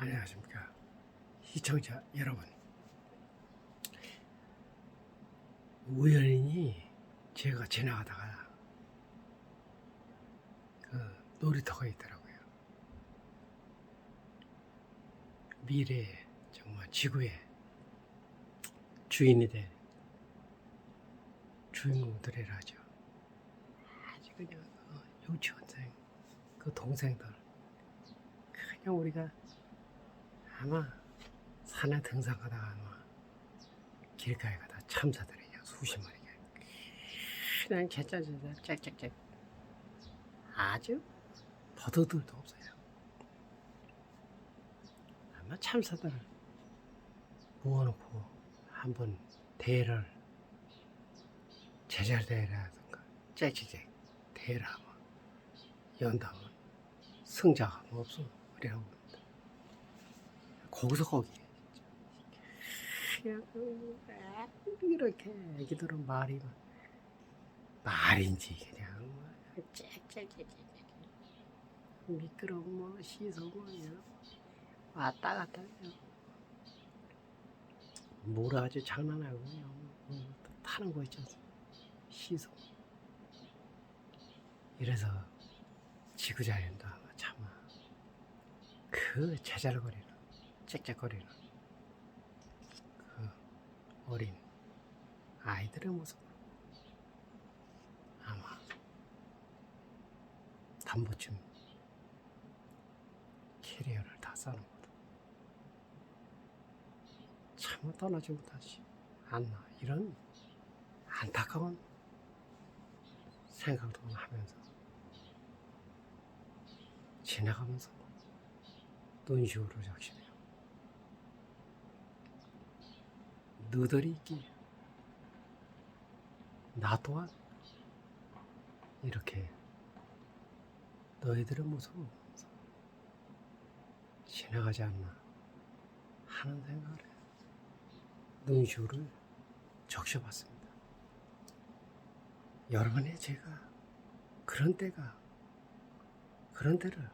안녕하십니까? 시청자 여러분. 우연히 제가 지나가다가 그 놀이터가 있더라고요. 미래 정말 지구의 주인이 될 주인공들이라죠. 아주 그냥 어, 유치원생 그 동생들. 그냥 우리가 아마 산에 등산가다가 아마 길가에 가다 참사들이 그냥 수십 마리가 그냥 제짜제짜 짹짹짹. 아주 버드들도 없어요. 아마 참사들을 모아놓고 한번 대회를 제자 대회라든가 짹짹짹 대회를 하면 연다면 승자가 뭐 없어. 봅니다. 거기서 거기. 이렇게 애기들은 말이 막 말인지 그냥. 뭐 짹짹짹짹 미끄러운 뭐 시소 뭐 왔다 갔다 그냥 뭐라 아주 장난하고 그냥 뭐 타는 거 않습니까? 시소. 이래서 지구자연도 아마 참아. 그 제잘거리는 짹짹거리는 그 어린 아이들의 모습 아마 담보쯤 캐리어를 다 싸는 거다 참아 떠나지 못하지 않나 이런 안타까운 생각도 하면서 지나가면서 눈시울을 적시네요. 너들이 있기에 나 또한 이렇게 모습을 보면서 지나가지 않나 하는 생각을. 눈시울을 적셔봤습니다. 여러분의 제가 그런 때가 그런 때를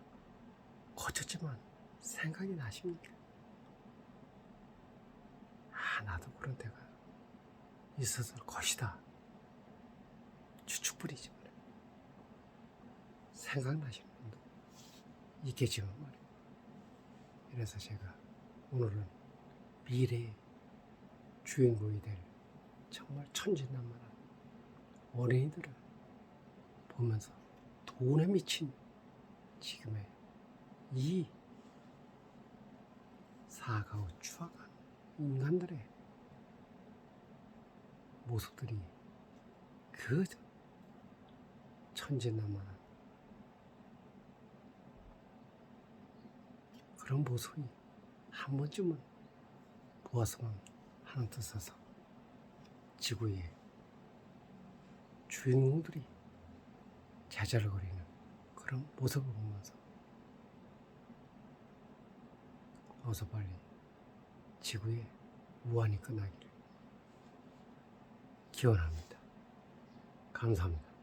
거쳤지만 생각이 나십니까? 아 나도 그런 때가 있었을 것이다. 추측뿐이지만 생각나시는 분도 있겠지만 말이에요 그래서 제가 오늘은 미래의 주인공이 될 정말 천진난만한 어린이들을 보면서 돈에 미친 지금의 이 사가고 추악한 인간들의 모습들이 그 천진난만한 그런 모습이 한 번쯤은 보았으면 하는 뜻에서 지구의 주인공들이 자잘거리는 그런 모습을 보면서 어서 빨리 지구의 우환이 끝나기를 기원합니다. 감사합니다.